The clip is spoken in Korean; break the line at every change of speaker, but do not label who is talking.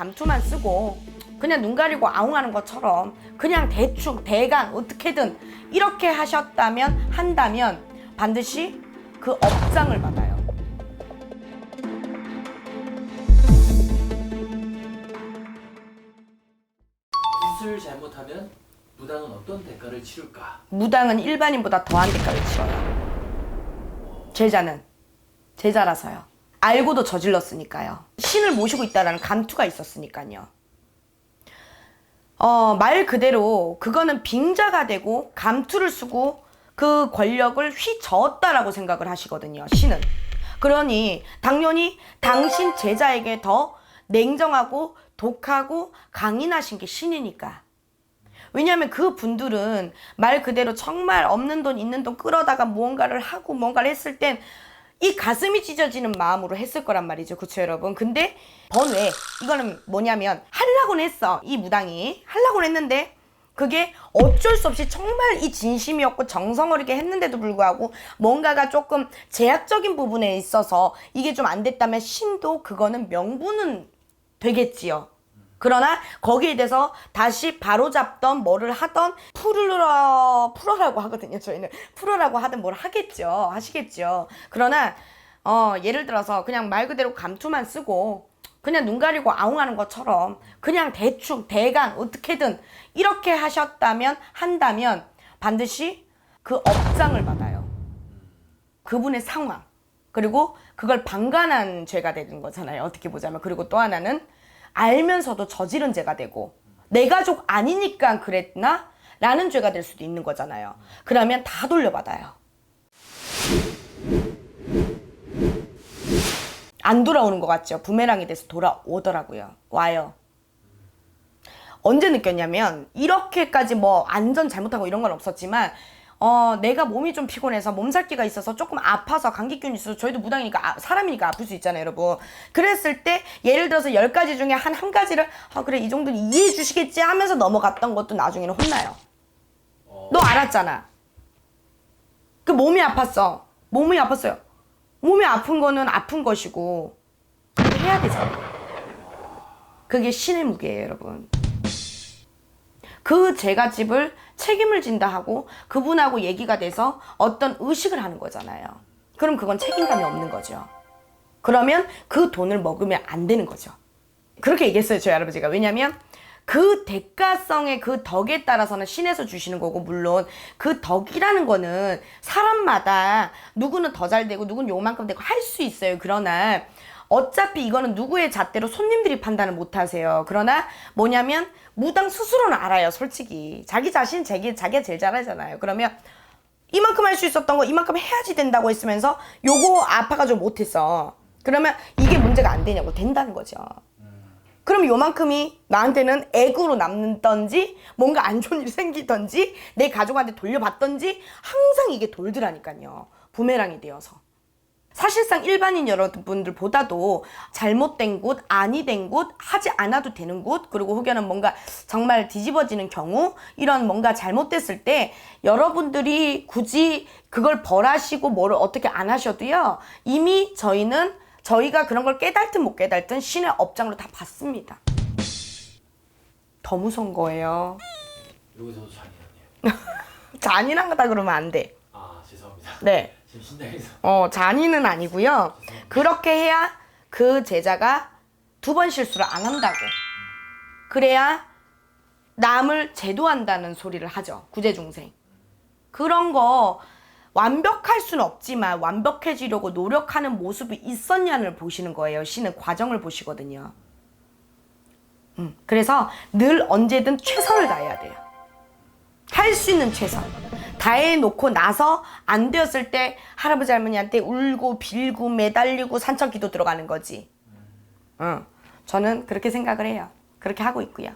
감투만 쓰고 그냥 눈 가리고 아웅하는 것처럼 그냥 대충 대강 어떻게든 이렇게 하셨다면 한다면 반드시 그 업장을 받아요.
굿을 잘못하면 무당은 어떤 대가를 치를까?
무당은 일반인보다 더한 대가를 치러요. 제자는 제자라서요. 알고도 저질렀으니까요. 신을 모시고 있다라는 감투가 있었으니까요. 어, 말 그대로 그거는 빙자가 되고 감투를 쓰고 그 권력을 휘저었다라고 생각을 하시거든요. 신은. 그러니 당연히 당신 제자에게 더 냉정하고 독하고 강인하신 게 신이니까. 왜냐하면 그 분들은 말 그대로 정말 없는 돈 있는 돈 끌어다가 무언가를 하고 뭔가를 했을 땐 이 가슴이 찢어지는 마음으로 했을 거란 말이죠. 그쵸 여러분? 근데 번외 이거는 뭐냐면 하려고는 했어. 이 무당이 하려고는 했는데 그게 어쩔 수 없이 정말 이 진심이었고 정성 어리게 했는데도 불구하고 뭔가가 조금 제약적인 부분에 있어서 이게 좀 안 됐다면 신도 그거는 명분은 되겠지요. 그러나 거기에 대해서 다시 바로잡던 뭐를 하던 풀으라 풀어라고 하거든요. 저희는 풀어라고 하든 뭘 하겠죠. 하시겠죠. 그러나 어 예를 들어서 그냥 말 그대로 감투만 쓰고 그냥 눈 가리고 아웅하는 것처럼 그냥 대충 대강 어떻게든 이렇게 하셨다면 한다면 반드시 그 업장을 받아요. 그분의 상황 그리고 그걸 방관한 죄가 되는 거잖아요. 어떻게 보자면 그리고 또 하나는 알면서도 저지른 죄가 되고 내 가족 아니니까 그랬나? 라는 죄가 될 수도 있는 거잖아요. 그러면 다 돌려받아요. 안 돌아오는 것 같죠? 부메랑이 돼서 돌아오더라고요. 와요. 언제 느꼈냐면 이렇게까지 뭐 안전 잘못하고 이런 건 없었지만 어 내가 몸이 좀 피곤해서 몸살기가 있어서 조금 아파서 감기균이 있어서 저희도 무당이니까 아, 사람이니까 아플 수 있잖아요 여러분. 그랬을 때 예를 들어서 열 가지 중에 한 한 가지를 아 그래 이 정도는 이해해 주시겠지 하면서 넘어갔던 것도 나중에는 혼나요. 너 알았잖아. 그 몸이 아팠어. 몸이 아팠어요. 몸이 아픈 거는 아픈 것이고 해야 되잖아. 그게 신의 무게예요 여러분. 그 제가 집을 책임을 진다 하고 그분하고 얘기가 돼서 어떤 의식을 하는 거잖아요. 그럼 그건 책임감이 없는 거죠. 그러면 그 돈을 먹으면 안 되는 거죠. 그렇게 얘기했어요, 저희 할아버지가. 왜냐면 그 대가성의 그 덕에 따라서는 신에서 주시는 거고, 물론 그 덕이라는 거는 사람마다 누구는 더 잘 되고, 누구는 요만큼 되고 할 수 있어요. 그러나 어차피 이거는 누구의 잣대로 손님들이 판단을 못 하세요. 그러나 뭐냐면 무당 스스로는 알아요, 솔직히. 자기 자신 자기 자기가 제일 잘 알잖아요. 그러면 이만큼 할 수 있었던 거 이만큼 해야지 된다고 했으면서 요거 아파가지고 못했어. 그러면 이게 문제가 안 되냐고 된다는 거죠. 그럼 요만큼이 나한테는 액으로 남는던지 뭔가 안 좋은 일이 생기던지 내 가족한테 돌려받던지 항상 이게 돌더라니까요. 부메랑이 되어서. 사실상 일반인 여러분들보다도 잘못된 곳, 아니 된 곳, 하지 않아도 되는 곳, 그리고 혹여는 뭔가 정말 뒤집어지는 경우, 이런 뭔가 잘못됐을 때 여러분들이 굳이 그걸 벌하시고 뭐를 어떻게 안 하셔도요, 이미 저희는 저희가 그런 걸 깨달든 못 깨달든 신의 업장으로 다 받습니다. 더 무서운 거예요.
여기서도 잔인하네요.
잔인한 거다 그러면 안 돼.
아 죄송합니다.
네. 어, 잔인은 아니고요. 그렇게 해야 그 제자가 두 번 실수를 안 한다고. 그래야 남을 제도한다는 소리를 하죠. 구제중생. 그런 거 완벽할 수는 없지만 완벽해지려고 노력하는 모습이 있었냐를 보시는 거예요. 신은 과정을 보시거든요. 음, 그래서 늘 언제든 최선을 다해야 돼요. 할 수 있는 최선. 다 해 놓고 나서 안 되었을 때 할아버지 할머니한테 울고 빌고 매달리고 산천기도 들어가는 거지. 응. 저는 그렇게 생각을 해요. 그렇게 하고 있고요.